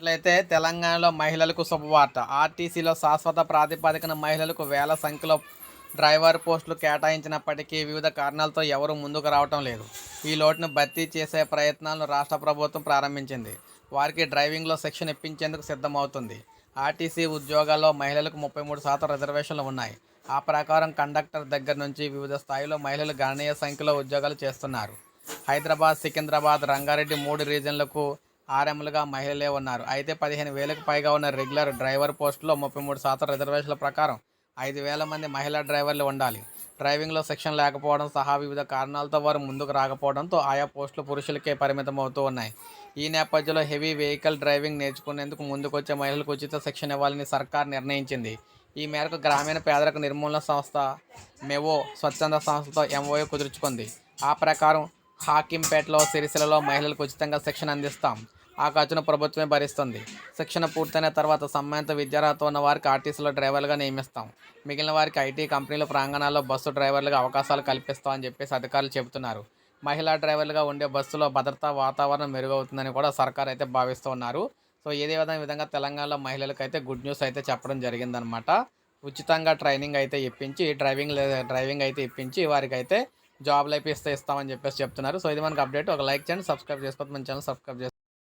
చూసుకున్నట్లయితే తెలంగాణలో మహిళలకు శుభవార్త. ఆర్టీసీలో శాశ్వత ప్రాతిపదికన మహిళలకు వేల సంఖ్యలో డ్రైవర్ పోస్టులు కేటాయించినప్పటికీ వివిధ కారణాలతో ఎవరూ ముందుకు రావటం లేదు. ఈ లోటును భర్తీ చేసే ప్రయత్నాలను రాష్ట్ర ప్రభుత్వం ప్రారంభించింది. వారికి డ్రైవింగ్లో శిక్షణ ఇప్పించేందుకు సిద్ధమవుతుంది. ఆర్టీసీ ఉద్యోగాల్లో మహిళలకు ముప్పై మూడు శాతం రిజర్వేషన్లు ఉన్నాయి. ఆ ప్రకారం కండక్టర్ దగ్గర నుంచి వివిధ స్థాయిలో మహిళలు గణనీయ సంఖ్యలో ఉద్యోగాలు చేస్తున్నారు. హైదరాబాద్ సికింద్రాబాద్ రంగారెడ్డి మూడు రీజన్లకు ఆర్ఎంలుగా మహిళలే ఉన్నారు. అయితే పదిహేను వేలకు పైగా ఉన్న రెగ్యులర్ డ్రైవర్ పోస్టులో ముప్పై మూడు శాతం రిజర్వేషన్ల ప్రకారం ఐదు వేల మంది మహిళా డ్రైవర్లు ఉండాలి. డ్రైవింగ్లో శిక్షణ లేకపోవడం సహా వివిధ కారణాలతో వారు ముందుకు రాకపోవడంతో ఆయా పోస్టులు పురుషులకే పరిమితం అవుతూ ఉన్నాయి. ఈ నేపథ్యంలో హెవీ వెహికల్ డ్రైవింగ్ నేర్చుకునేందుకు ముందుకొచ్చే మహిళలకు ఉచిత శిక్షణ ఇవ్వాలని సర్కార్ నిర్ణయించింది. ఈ మేరకు గ్రామీణ పేదరిక నిర్మూలన సంస్థ మెవో స్వచ్ఛంద సంస్థతో ఎంఓఏ కుదుర్చుకుంది. ఆ ప్రకారం హాకింపేటలో సిరిసిలలో మహిళలకు ఉచితంగా శిక్షణ అందిస్తాం. ఆ ఖర్చును ప్రభుత్వమే భరిస్తుంది. శిక్షణ పూర్తయిన తర్వాత సంబంధిత విద్యార్హత ఉన్న వారికి ఆర్టీసీలో డ్రైవర్లుగా నియమిస్తాం. మిగిలిన వారికి ఐటీ కంపెనీల ప్రాంగణాల్లో బస్సు డ్రైవర్లుగా అవకాశాలు కల్పిస్తామని చెప్పేసి అధికారులు చెబుతున్నారు. మహిళా డ్రైవర్లుగా ఉండే బస్సులో భద్రతా వాతావరణం మెరుగవుతుందని కూడా సర్కార్ అయితే భావిస్తూ ఉన్నారు. సో ఏదే విధంగా విధంగా తెలంగాణలో మహిళలకు అయితే గుడ్ న్యూస్ అయితే చెప్పడం జరిగిందనమాట ఉచితంగా ట్రైనింగ్ అయితే ఇప్పించి డ్రైవింగ్ డ్రైవింగ్ అయితే ఇప్పించి వారికి అయితే జాబ్లు అయితే ఇస్తే ఇస్తామని చెప్పేసి చెప్తున్నారు. సో ఇది మనకు అప్డేట్. ఒక లైక్ చేయండి సబ్స్క్రైబ్ చేసుకోవద్దు. మన ఛానల్ సబ్స్క్రైబ్ చేసుకోండి